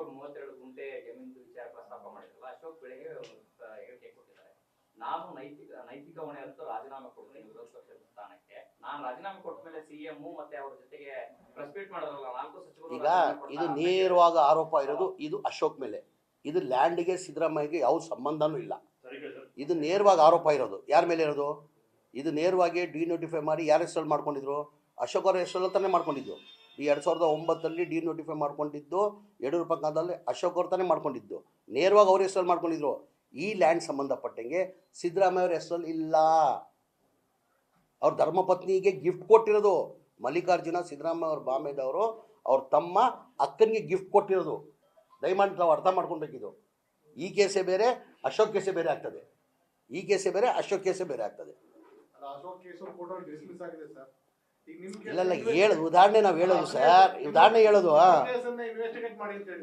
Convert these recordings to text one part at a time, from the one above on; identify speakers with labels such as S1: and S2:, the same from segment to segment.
S1: ಅವರು ಮೂವತ್ತೆರಡು ಗುಂಟೆ ಜಮೀನು ವಿಚಾರ ಪ್ರಸ್ತಾಪ ಮಾಡಿದ್ರಲ್ಲ ಅಶೋಕ್ ಬೆಳೆಗೆ ಹೇಳಿಕೆ ಕೊಟ್ಟಿದ್ದಾರೆ. ನಾನು ನೈತಿಕ ನೈತಿಕ ಹೊಣೆ ಅಂತ ರಾಜೀನಾಮೆ ಕೊಡ್ತೀನಿ ವಿರೋಧ ಪಕ್ಷದ ಸ್ಥಾನಕ್ಕೆ. ನಾನು ರಾಜೀನಾಮೆ ಕೊಟ್ಟ ಮೇಲೆ ಸಿಎಂ ಮತ್ತೆ ಅವ್ರ ಜೊತೆಗೆ ಪ್ರೆಸ್ ಮೀಟ್ ಮಾಡಿದ್ರಲ್ಲ ನಾಲ್ಕು ಸಚಿವರು
S2: ಈಗ ಇದು ನೇರವಾದ ಆರೋಪ ಇರೋದು ಇದು ಅಶೋಕ್ ಮೇಲೆ. ಇದು ಲ್ಯಾಂಡ್ಗೆ ಸಿದ್ದರಾಮಯ್ಯಗೆ ಯಾವ ಸಂಬಂಧನೂ ಇಲ್ಲ. ಇದು ನೇರವಾಗಿ ಆರೋಪ ಇರೋದು. ಯಾರ ಮೇಲೆ ಇರೋದು? ಇದು ನೇರವಾಗಿ ಡಿ ನೋಟಿಫೈ ಮಾಡಿ ಯಾರು ಹೆಸರಲ್ಲಿ ಮಾಡ್ಕೊಂಡಿದ್ರು? ಅಶೋಕ್ ಅವರ ಹೆಸರಲ್ಲೇ ಮಾಡ್ಕೊಂಡಿದ್ದು ಈ ಎರಡು ಸಾವಿರದ ಒಂಬತ್ತರಲ್ಲಿ ಡಿ ನೋಟಿಫೈ ಮಾಡ್ಕೊಂಡಿದ್ದು, ಯಡಿಯೂರಪ್ಪ ಕಾಲದಲ್ಲಿ ಅಶೋಕ್ ಅವ್ರ ತಾನೇ ಮಾಡ್ಕೊಂಡಿದ್ದು. ನೇರವಾಗಿ ಅವ್ರ ಹೆಸರಲ್ಲಿ ಮಾಡ್ಕೊಂಡಿದ್ರು. ಈ ಲ್ಯಾಂಡ್ ಸಂಬಂಧಪಟ್ಟಂಗೆ ಸಿದ್ದರಾಮಯ್ಯ ಅವ್ರ ಹೆಸರಲ್ಲಿ ಇಲ್ಲ. ಅವ್ರ ಧರ್ಮಪತ್ನಿಗೆ ಗಿಫ್ಟ್ ಕೊಟ್ಟಿರೋದು. ಮಲ್ಲಿಕಾರ್ಜುನ, ಸಿದ್ದರಾಮಯ್ಯ ಅವ್ರ ಬಾಮೇದವರು, ಅವ್ರ ತಮ್ಮ ಅಕ್ಕನಿಗೆ ಗಿಫ್ಟ್ ಕೊಟ್ಟಿರೋದು. ದಯಮಾಡಿ ನಾವು ಅರ್ಥ ಮಾಡ್ಕೊಳ್ಬೇಕಿದು. ಈ ಕೇಸೇ ಬೇರೆ, ಅಶೋಕ್ ಕೇಸೇ ಬೇರೆ ಆಗ್ತದೆ. ಈ ಕೇಸೇ ಬೇರೆ, ಅಶೋಕ್ ಕೇಸೇ ಬೇರೆ ಆಗ್ತದೆ.
S3: ಅಲ್ಲ,
S2: ಹೇಳುದು ಉದಾಹರಣೆ ನಾವು ಹೇಳೋದು ಸರ್. ಉದಾಹರಣೆ ಹೇಳೋದು.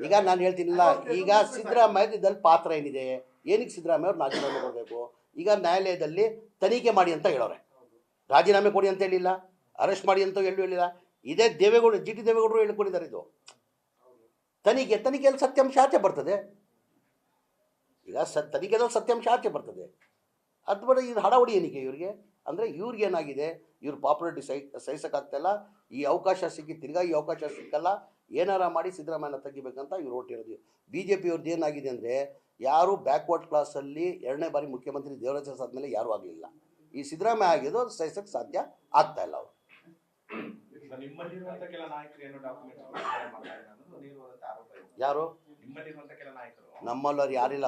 S2: ಈಗ ನಾನು ಹೇಳ್ತೀನಿಲ್ಲ ಈಗ ಸಿದ್ದರಾಮಯ್ಯ ಇದ್ರಲ್ಲಿ ಪಾತ್ರ ಏನಿದೆ? ಏನಕ್ಕೆ ಸಿದ್ದರಾಮಯ್ಯ ಅವ್ರು ರಾಜೀನಾಮೆ ಕೊಡಬೇಕು? ಈಗ ನ್ಯಾಯಾಲಯದಲ್ಲಿ ತನಿಖೆ ಮಾಡಿ ಅಂತ ಹೇಳೋರೆ. ರಾಜೀನಾಮೆ ಕೊಡಿ ಅಂತ ಹೇಳಿಲ್ಲ ಅರೆಸ್ಟ್ ಮಾಡಿ ಅಂತ ಎಲ್ಲೂ ಹೇಳಿಲ್ಲ. ಇದೇ ದೇವೇಗೌಡ ಜಿ ಟಿ ದೇವೇಗೌಡರು ಹೇಳ್ಕೊಂಡಿದ್ದಾರೆ ಇದು. ತನಿಖೆ ತನಿಖೆಯಲ್ಲಿ ಸತ್ಯಾಂಶ ಆಚೆ ಬರ್ತದೆ. ಈಗ ಸ ತನಿಖೆದಲ್ಲಿ ಸತ್ಯಾಂಶ ಆಚೆ ಬರ್ತದೆ. ಅದು ಬೇಡ ಇದು ಹಡಾವಡಿ ಏನಿಕೆ ಇವ್ರಿಗೆ. ಅಂದರೆ ಇವ್ರಿಗೆ ಏನಾಗಿದೆ? ಇವ್ರ ಪಾಪ್ಯುಲಾರಿಟಿ ಸೈ ಸಹಿಸೋಕ್ಕಾಗ್ತಾಯಿಲ್ಲ ಈ ಅವಕಾಶ ಸಿಕ್ಕಿ ತಿರ್ಗಾ ಈ ಅವಕಾಶ ಸಿಕ್ಕಲ್ಲ. ಏನಾರ ಮಾಡಿ ಸಿದ್ದರಾಮಯ್ಯನ ತೆಗಿಬೇಕಂತ ಇವ್ರು ಹೊರಟಿರೋದು ಬಿ ಜೆ ಪಿಯವ್ರದ್ದು ಏನಾಗಿದೆ ಅಂದರೆ ಯಾರು ಬ್ಯಾಕ್ವರ್ಡ್ ಕ್ಲಾಸಲ್ಲಿ ಎರಡನೇ ಬಾರಿ ಮುಖ್ಯಮಂತ್ರಿ ದೇವರಾಜ ಆದಮೇಲೆ ಯಾರೂ ಆಗಲಿಲ್ಲ. ಈ ಸಿದ್ದರಾಮಯ್ಯ ಆಗಿದ್ದು ಅದು ಸಹಿಸೋಕ್ಕೆ ಸಾಧ್ಯ ಆಗ್ತಾ ಇಲ್ಲ ಅವರು. ಯಾರು? ನಮ್ಮಲ್ಲವ್ರು ಯಾರಿಲ್ಲ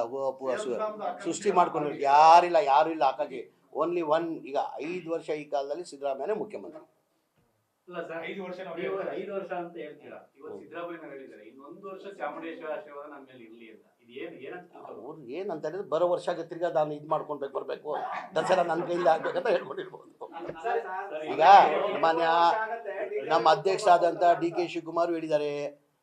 S2: ಸೃಷ್ಟಿ ಮಾಡ್ಕೊಂಡು ಯಾರಿಲ್ಲ ಯಾರು ಇಲ್ಲ ಆಕಾಶಿ ಓನ್ಲಿ ಒನ್ ಈಗ ಐದು ವರ್ಷ ಈ ಕಾಲದಲ್ಲಿ ಮುಖ್ಯಮಂತ್ರಿ.
S4: ಸರ್
S5: ವರ್ಷ
S4: ವರ್ಷ ಸಿದ್ದರಾಮಯ್ಯ ಹೇಳಿದ್ದಾರೆ ಇನ್ನೊಂದು ವರ್ಷ ಚಾಮುಂಡೇಶ್ವರ ಆಶೀರ್ವಾದ ನಮ್ಮ ಇರ್ಲಿ ಅಂತ. ಇದು ಏನು ಏನಂತ
S2: ಅವ್ರು ಏನಂತ ಹೇಳಿದ್ರೆ ಬರೋ ವರ್ಷಕ್ಕೆ ತಿರ್ಗಾ ನಾನು ಇದು ಮಾಡ್ಕೊಳ್ಬೇಕು ಬರಬೇಕು. ದಸರಾ ನನ್ನ ಕೈಯಿಂದ ಆಗ್ಬೇಕಂತ ಹೇಳ್ಕೊಂಡಿರ್ಬೋದು. ಈಗ ಮಾನ್ಯ ನಮ್ಮ ಅಧ್ಯಕ್ಷ ಆದಂತ ಡಿ ಕೆ ಶಿವಕುಮಾರ್ ಹೇಳಿದ್ದಾರೆ.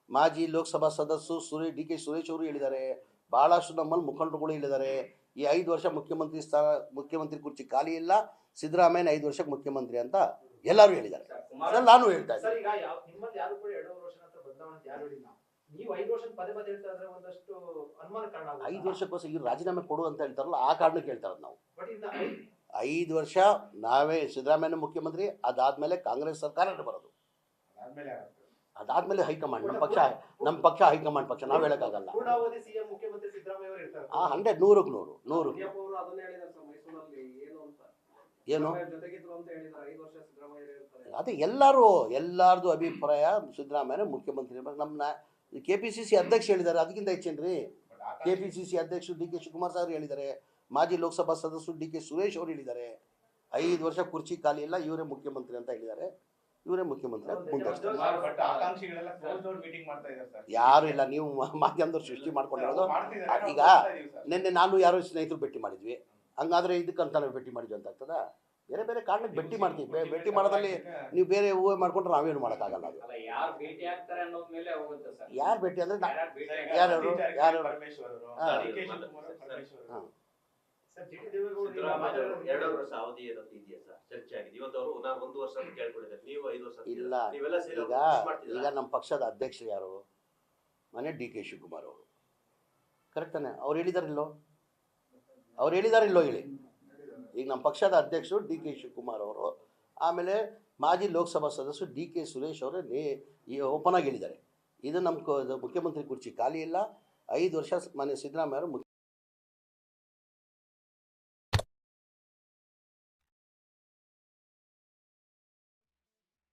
S2: ಮಾಜಿ ಲೋಕಸಭಾ ಸದಸ್ಯ ಸುರೇಶ್ ಡಿ ಕೆ ಸುರೇಶ್ ಅವರು ಹೇಳಿದ್ದಾರೆ. ಭಾಳಷ್ಟು ನಮ್ಮಲ್ಲಿ ಮುಖಂಡರುಗಳು ಹೇಳಿದ್ದಾರೆ ಈ ಐದು ವರ್ಷ ಮುಖ್ಯಮಂತ್ರಿ ಸ್ಥಾನ ಮುಖ್ಯಮಂತ್ರಿ ಕುರ್ಚಿ ಖಾಲಿ ಇಲ್ಲ ಸಿದ್ದರಾಮಯ್ಯನ ಐದು ವರ್ಷಕ್ಕೆ ಮುಖ್ಯಮಂತ್ರಿ ಅಂತ ಎಲ್ಲರೂ ಹೇಳಿದ್ದಾರೆ. ಅದ್ರಲ್ಲಿ ನಾನು ಹೇಳ್ತಾ ಇದ್ದೀನಿ.
S6: ಐದು
S2: ವರ್ಷಕ್ಕೋಸ್ಕರ ಇವ್ರು ರಾಜೀನಾಮೆ ಕೊಡು ಅಂತ ಹೇಳ್ತಾರಲ್ಲ ಆ ಕಾರಣಕ್ಕೆ ಹೇಳ್ತಾ ಇರೋದು ನಾವು. ಐದು ವರ್ಷ ನಾವೇ ಸಿದ್ದರಾಮಯ್ಯನ ಮುಖ್ಯಮಂತ್ರಿ ಅದಾದ್ಮೇಲೆ ಕಾಂಗ್ರೆಸ್ ಸರ್ಕಾರನೇ ಬರೋದು? ಅದಾದ್ಮೇಲೆ ಹೈಕಮಾಂಡ್ ನಮ್ಮ ಪಕ್ಷ ನಮ್ಮ ಪಕ್ಷ ಹೈಕಮಾಂಡ್ ಪಕ್ಷ ನಾವು ಹೇಳೋಕ್ಕಾಗಲ್ಲ
S6: ಪೂರ್ಣಾವಧಿ ಸಿಎಂ ಮುಖ್ಯಮಂತ್ರಿ ಸಿದ್ದರಾಮಯ್ಯ ಅವರು ಇರ್ತಾರೆ
S2: ಆ ಹಂಡ್ರೆಡ್ ನೂರಕ್ಕೆ ನೂರು ನೂರು
S6: ಏನು
S2: ಅದೇ ಎಲ್ಲರೂ ಎಲ್ಲರದು ಅಭಿಪ್ರಾಯ ಸಿದ್ದರಾಮಯ್ಯ ಮುಖ್ಯಮಂತ್ರಿ. ನಮ್ಮ ಕೆ ಪಿ ಸಿ ಸಿ ಅಧ್ಯಕ್ಷ ಹೇಳಿದ್ದಾರೆ. ಅದಕ್ಕಿಂತ ಹೆಚ್ಚೇನ್ರಿ? ಕೆ ಪಿ ಸಿ ಸಿ ಅಧ್ಯಕ್ಷರು ಡಿ ಕೆ ಶಿವಕುಮಾರ್ ಸರ್ ಹೇಳಿದ್ದಾರೆ. ಮಾಜಿ ಲೋಕಸಭಾ ಸದಸ್ಯರು ಡಿ ಕೆ ಸುರೇಶ್ ಅವರು ಹೇಳಿದ್ದಾರೆ. ಐದು ವರ್ಷ ಕುರ್ಚಿ ಖಾಲಿ ಇಲ್ಲ. ಇವರೇ ಮುಖ್ಯಮಂತ್ರಿ ಅಂತ ಹೇಳಿದ್ದಾರೆ. ಇವರೇ ಮುಖ್ಯಮಂತ್ರಿ ಅಂತ ಮುಂದುವರಿಸ್ತಾರೆ
S5: ಬಟ್ ಆಕಾಂಕ್ಷಿಗಳೆಲ್ಲ ಕ್ಲೋಸ್ ಡೋರ್ ಮೀಟಿಂಗ್ ಮಾಡ್ತಾ ಇದ್ದಾರೆ ಸರ್.
S2: ಯಾರು ಇಲ್ಲ ನೀವು ಮಾಧ್ಯಮದವ್ರು ಸೃಷ್ಟಿ ಮಾಡ್ಕೊಂಡಿರೋದು. ಈಗ ನಿನ್ನೆ ನಾನು ಯಾರೋ ಸ್ನೇಹಿತರು ಭೇಟಿ ಮಾಡಿದ್ವಿ. ಹಂಗಾದ್ರೆ ಇದಕ್ಕಂತ ನಾವು ಭೇಟಿ ಮಾಡಿದ್ವಿ ಅಂತ ಆಗ್ತದ? ಬೇರೆ ಬೇರೆ ಕಾರಣಕ್ಕೆ ಭೇಟಿ ಮಾಡ್ತೀವಿ. ಭೇಟಿ ಮಾಡೋದಲ್ಲಿ ನೀವು ಬೇರೆ ಹೂವು ಮಾಡ್ಕೊಂಡ್ರೆ ನಾವೇನು ಮಾಡೋಕ್ಕಾಗಲ್ಲ ಅದು.
S1: ಅಲ್ಲ ಯಾರು ಭೇಟಿ ಆಗ್ತಾರೆ ಅನ್ನೋದ್ ಮೇಲೆ ಹೋಗುತ್ತೆ ಸರ್.
S2: ಯಾರು ಭೇಟಿ ಅಂದ್ರೆ ಯಾರು? ಯಾರು? ಹಾ.
S7: ಎರಡು ವರ್ಷ ಅವಧಿ ಏನಂತ ಇದೆಯಾ ಸರ್? ಚರ್ಚೆ ಆಗಿದೆ. ಇವತ್ತು ಅವರು ನಾನು ಒಂದು ವರ್ಷ ಅಂತ ಕೇಳ್ಕೊಂಡಿದ್ದಾರೆ. ನೀವು ಐದು ವರ್ಷ ಅಂತ
S2: ಇಲ್ಲ.
S7: ನೀವೆಲ್ಲ ಸೇರಿ
S2: ಈಗ ಈಗ ನಮ್ಮ ಪಕ್ಷದ ಅಧ್ಯಕ್ಷರು ಯಾರು? ಮನೆ ಡಿ ಕೆ ಶಿವಕುಮಾರ್ ಅವರು. ಕರೆಕ್ಟ್ ತಾನೆ? ಅವ್ರು ಹೇಳಿದಾರಿಲ್ಲೋ? ಅವ್ರು ಹೇಳಿದಾರಿಲ್ಲೋ ಹೇಳಿ? ಈಗ ನಮ್ಮ ಪಕ್ಷದ ಅಧ್ಯಕ್ಷರು ಡಿ ಕೆ ಶಿವಕುಮಾರ್ ಅವರು. ಆಮೇಲೆ ಮಾಜಿ ಲೋಕಸಭಾ ಸದಸ್ಯರು ಡಿ ಕೆ ಸುರೇಶ್ ಅವರು ನೇ ಈ ಓಪನ್ ಆಗಿ ಹೇಳಿದ್ದಾರೆ. ಇದು ನಮ್ಮ ಕ- ಮುಖ್ಯಮಂತ್ರಿ ಕುರ್ಚಿ ಖಾಲಿ ಇಲ್ಲ. ಐದು ವರ್ಷ ಮನೆ ಸಿದ್ದರಾಮಯ್ಯ ಅವರು